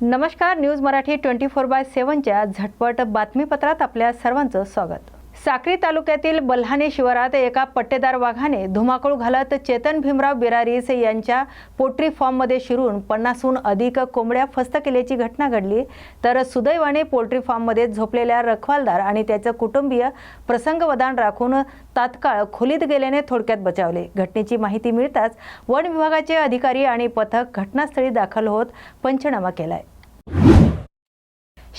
नमस्कार news Marathi twenty four by सेव्हनच्या झटपट बातमीपत्रात आपल्या सर्वांचं स्वागत. साक्री तालुक्यातील बल्हाणे शिवारात एका पट्टेदार वाघाने धुमाकूळ घालत चेतन भीमराव बिरारीस यांच्या पोल्ट्री फॉर्ममध्ये शिरून पन्नासहून अधिक कोंबड्या फस्त केल्याची घटना घडली तर सुदैवाने पोल्ट्री फॉर्ममध्ये झोपलेल्या रखवालदार आणि त्याचं कुटुंबीय प्रसंगवदान राखून तात्काळ खोलीत गेल्याने थोडक्यात बचावले. घटनेची माहिती मिळताच वन विभागाचे अधिकारी आणि पथक घटनास्थळी दाखल होत पंचनामा केलाय.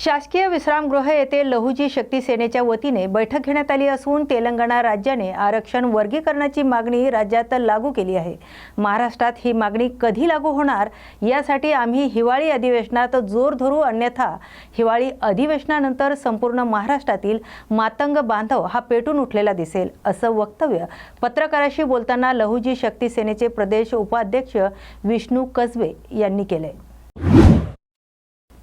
शासकीय विश्रामगृह येथे लहुजी शक्ती सेनेच्या वतीने बैठक घेण्यात आली असून तेलंगणा राज्याने आरक्षण वर्गीकरणाची मागणी राज्यात लागू केली आहे. महाराष्ट्रात ही मागणी कधी लागू होणार? यासाठी आम्ही हिवाळी अधिवेशनात जोर धरू अन्यथा हिवाळी अधिवेशनानंतर संपूर्ण महाराष्ट्रातील मातंग बांधव हा पेटून उठलेला दिसेल असं वक्तव्य पत्रकाराशी बोलताना लहुजी शक्ती सेनेचे प्रदेश उपाध्यक्ष विष्णू कसबे यांनी केलंय.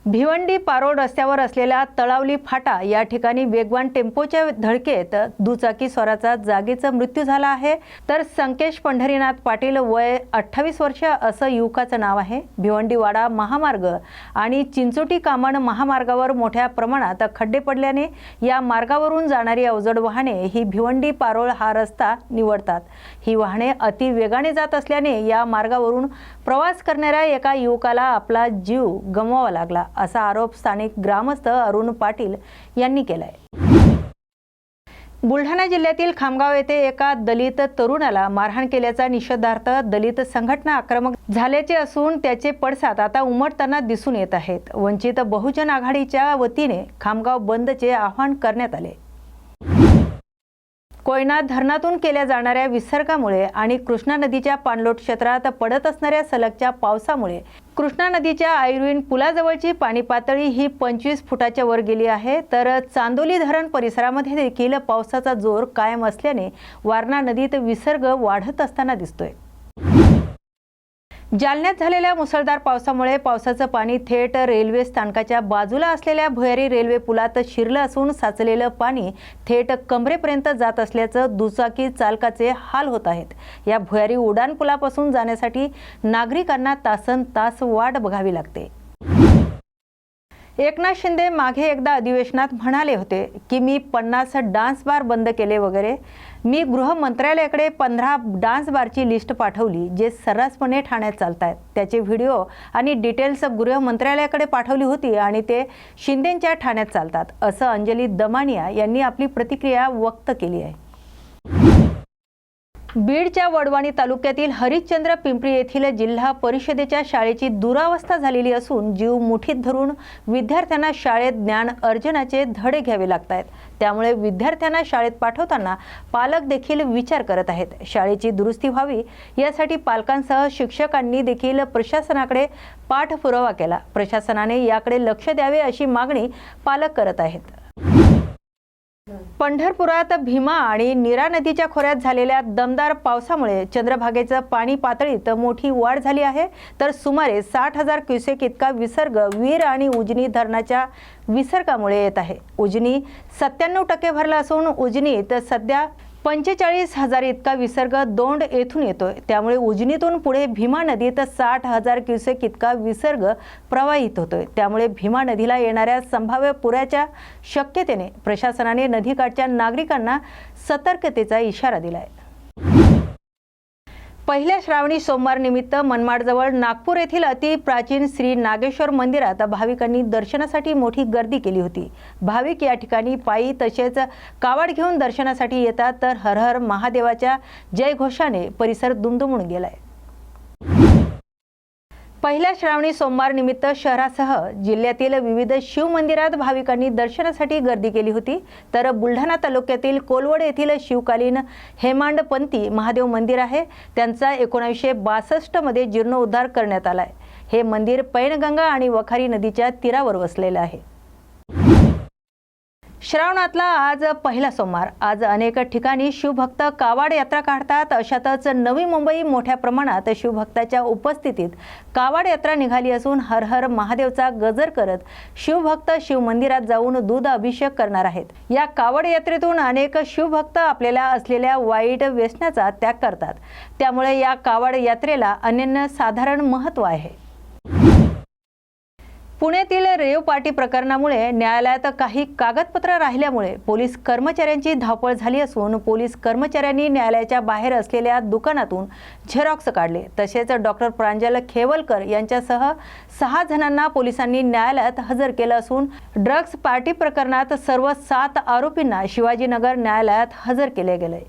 भिवंडी पारोड रस्त्यावर असलेल्या तळावली फाटा या ठिकाणी वेगवान टेम्पोच्या धडकेत दुचाकी स्वराचा जागीचा मृत्यू झाला आहे. तर संकेश पंढरीनाथ पाटील वय अठ्ठावीस वर्ष असं युवकाचं नाव आहे. भिवंडीवाडा महामार्ग आणि चिंचोटी कामण महामार्गावर मोठ्या प्रमाणात खड्डे पडल्याने या मार्गावरून जाणारी अवजड वाहने ही भिवंडी पारोळ हा रस्ता निवडतात. ही वाहने अति वेगाने जात असल्याने या मार्गावरून प्रवास करणाऱ्या एका युवकाला आपला जीव गमवावा लागला. असा आरोप स्थानिक ग्रामस्थ अरुण पाटील यांनी केलाय. बुलढाणा जिल्ह्यातील खामगाव येथे एका दलित तरुणाला मारहाण केल्याचा निषेधार्थ दलित संघटना आक्रमक झाल्याचे असून त्याचे पडसाद आता उमटताना दिसून येत आहेत. वंचित बहुजन आघाडीच्या वतीने खामगाव बंदचे आवाहन करण्यात आले. कोयना धरणातून केल्या जाणाऱ्या विसर्गामुळे आणि कृष्णा नदीच्या पाणलोट क्षेत्रात पडत असणाऱ्या सलगच्या पावसामुळे कृष्णा नदीच्या आयुर्विन पुलाजवळची पाणी पातळी ही पंचवीस फुटाच्या वर गेली आहे. तर चांदोली धरण परिसरामध्ये देखील पावसाचा जोर कायम असल्याने वारणा नदीत विसर्ग वाढत असताना दिसतोय. जालन्यात झालेल्या मुसळधार पावसामुळे पावसाचं पाणी थेट रेल्वे स्थानकाच्या बाजूला असलेल्या भुयारी रेल्वे पुलात शिरलं असून साचलेलं पाणी थेट कमरेपर्यंत जात असल्याचं दुचाकी चालकाचे हाल होत आहेत. या भुयारी उड्डाण पुलापासून जाण्यासाठी नागरिकांना तासन तास वाट बघावी लागते. एकनाथ शिंदे मागे एकदा अधिवेशनात म्हणाले होते की मी पन्नास डान्स बार बंद केले वगैरे. मी गृह मंत्रालयाकडे पंधरा डान्स बारची लिस्ट पाठवली जे सर्रासपणे ठाण्यात चालत आहेत त्याचे व्हिडिओ आणि डिटेल्स गृह मंत्रालयाकडे पाठवली होती आणि ते शिंदेंच्या ठाण्यात चालतात असं अंजली दमानिया यांनी आपली प्रतिक्रिया व्यक्त केली आहे. बीडच्या वडवाणी तालुक्यातील हरिश्चंद्र पिंपरी येथील जिल्हा परिषदेच्या शाळेची दुरावस्था झालेली असून जीव मुठीत धरून विद्यार्थ्यांना शाळेत ज्ञान अर्जनाचे धडे घ्यावे लागत आहेत. त्यामुळे विद्यार्थ्यांना शाळेत पाठवताना पालक देखील विचार करत आहेत. शाळेची दुरुस्ती व्हावी यासाठी पालकांसह शिक्षकांनी देखील प्रशासनाकडे पाठपुरावा केला. प्रशासनाने याकडे लक्ष द्यावे अशी मागणी पालक करत आहेत. पंढरपुरात भीमा आणि नीरा नदीच्या खोऱ्यात झालेल्या दमदार पावसामुळे चंद्रभागेचं पाणी पातळीत मोठी वाढ झाली आहे. तर सुमारे साठ हजार क्युसेक इतका विसर्ग वीर आणि उजनी धरणाच्या विसर्गामुळे येत आहे. उजनी सत्त्याण्णव टक्के भरला असून उजनीत सध्या पंचेचाळीस हजार इतका विसर्ग दोंड येथून येतोय. त्यामुळे उजनीतून पुढे भीमा नदीत साठ हजार क्युसेक इतका विसर्ग प्रवाहित होतोय. त्यामुळे भीमा नदीला येणाऱ्या संभाव्य पुराच्या शक्यतेने प्रशासनाने नदीकाठच्या नागरिकांना सतर्कतेचा इशारा दिला आहे पहिल्या श्रावणी सोमवार निमित्त मनमाडजवळ नागपूर येथील अति प्राचीन श्री नागेश्वर मंदिरात भाविकांनी दर्शनासाठी मोठी गर्दी केली होती. भाविक या ठिकाणी पायी तसेच कावड घेऊन दर्शनासाठी येतात तर हरहर महादेवाच्या जयघोषाने परिसर दुमदुमून गेलाय. पहिल्या श्रावणी सोमवार निमित्त शहरासह जिल्ह्यातील विविध शिवमंदिरात भाविकांनी दर्शनासाठी गर्दी केली होती. तर बुलढाणा तालुक्यातील कोलवड येथील शिवकालीन हेमांडपंथी महादेव मंदिर आहे. त्यांचा एकोणीसशे बासष्टमध्ये जीर्णोद्धार करण्यात आलाय. हे मंदिर पैनगंगा आणि वखारी नदीच्या तीरावर वसलेलं आहे. श्रावणातला आज पहिला सोमवार. आज अनेक ठिकाणी शिवभक्त कावाड यात्रा काढतात. अशातच नवी मुंबई मोठ्या प्रमाणात शिवभक्ताच्या उपस्थितीत कावाड यात्रा निघाली असून हर हर महादेवचा गजर करत शिवभक्त शिवमंदिरात जाऊन दूध अभिषेक करणार आहेत. या कावड यात्रेतून अनेक शिवभक्त आपल्याला असलेल्या वाईट व्यसनाचा त्याग करतात. त्यामुळे या कावड यात्रेला अनन्य साधारण महत्त्व आहे. पुण्यातील रेव पार्टी प्रकरणामुळे न्यायालयात काही कागदपत्र राहिल्यामुळे पोलीस कर्मचाऱ्यांची धावपळ झाली असून पोलीस कर्मचाऱ्यांनी न्यायालयाच्या बाहेर असलेल्या दुकानातून झेरॉक्स काढले. तसेच डॉक्टर प्रांजल खेवलकर यांच्यासह सहा जणांना पोलिसांनी न्यायालयात हजर केलं असून ड्रग्ज पार्टी प्रकरणात सर्व सात आरोपींना शिवाजीनगर न्यायालयात हजर केले गेले.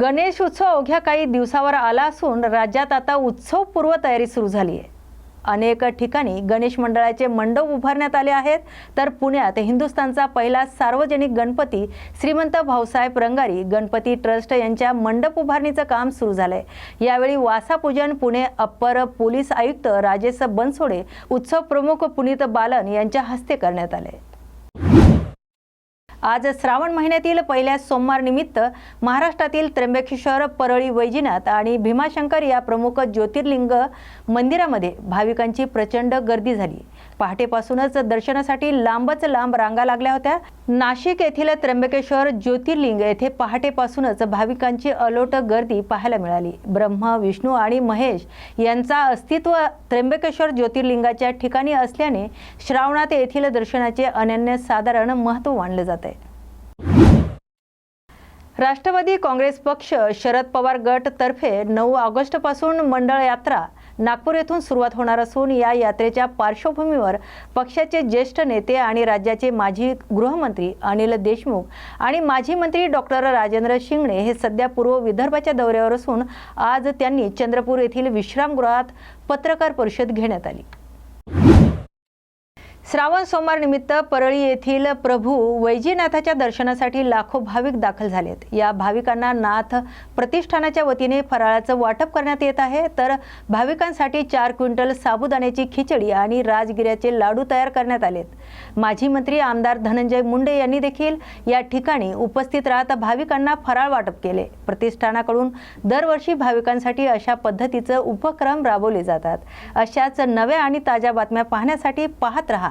गणेश उत्सव अवघ्या काही दिवसावर आला असून राज्यात आता उत्सवपूर्व तयारी सुरू झाली आहे अनेक ठिकाणी गणेश मंडळाचे मंडप उभारण्यात आले आहेत. तर पुण्यात हिंदुस्थानचा पहिला सार्वजनिक गणपती श्रीमंत भाऊसाहेब रंगारी गणपती ट्रस्ट यांच्या मंडप उभारणीचं काम सुरू झालंय. यावेळी वासापूजन पुणे अप्पर पोलीस आयुक्त राजेश बनसोडे उत्सव प्रमुख पुनीत बालन यांच्या हस्ते करण्यात आले आज श्रावण महिन्यातील पहिल्या सोमवार निमित्त महाराष्ट्रातील त्र्यंबकेश्वर परळी वैजनाथ आणि भीमाशंकर या प्रमुख ज्योतिर्लिंग मंदिरामध्ये भाविकांची प्रचंड गर्दी झाली. पहाटेपासूनच दर्शनासाठी लांबच लांब रांगा लागल्या होत्या. नाशिक येथील त्र्यंबकेश्वर ज्योतिर्लिंग येथे पहाटेपासूनच भाविकांची अलोट गर्दी पाहायला मिळाली. ब्रह्मा विष्णू आणि महेश यांचा अस्तित्व त्र्यंबकेश्वर ज्योतिर्लिंगाच्या ठिकाणी असल्याने श्रावणात येथील दर्शनाचे अनन्य साधारण महत्त्व मानले जाते. राष्ट्रवादी काँग्रेस पक्ष शरद पवार गट तर्फे नऊ ऑगस्टपासून मंडळ यात्रा नागपूर येथून सुरुवात होणार असून या यात्रेच्या पार्श्वभूमीवर पक्षाचे ज्येष्ठ नेते आणि राज्याचे माजी गृहमंत्री अनिल देशमुख आणि माजी मंत्री डॉक्टर राजेंद्र शिंगणे हे सध्या पूर्व विदर्भाच्या दौऱ्यावर असून आज त्यांनी चंद्रपूर येथील विश्रामगृहात पत्रकार परिषद घेण्यात आली. श्रावण सोमवार निमित्त परळी येथील प्रभू वैजीनाथाच्या दर्शनासाठी लाखो भाविक दाखल झालेत या भाविकांना नाथ प्रतिष्ठानाच्या वतीने फराळाचं वाटप करण्यात येत आहे. तर भाविकांसाठी चार क्विंटल साबुदाण्याची खिचडी आणि राजगिऱ्याचे लाडू तयार करण्यात आलेत माजी मंत्री आमदार धनंजय मुंडे यांनी देखील या ठिकाणी उपस्थित राहत भाविकांना फराळ वाटप केले. प्रतिष्ठानाकडून दरवर्षी भाविकांसाठी अशा पद्धतीचं उपक्रम राबवले जातात. अशाच नव्या आणि ताज्या बातम्या पाहण्यासाठी पाहत रहा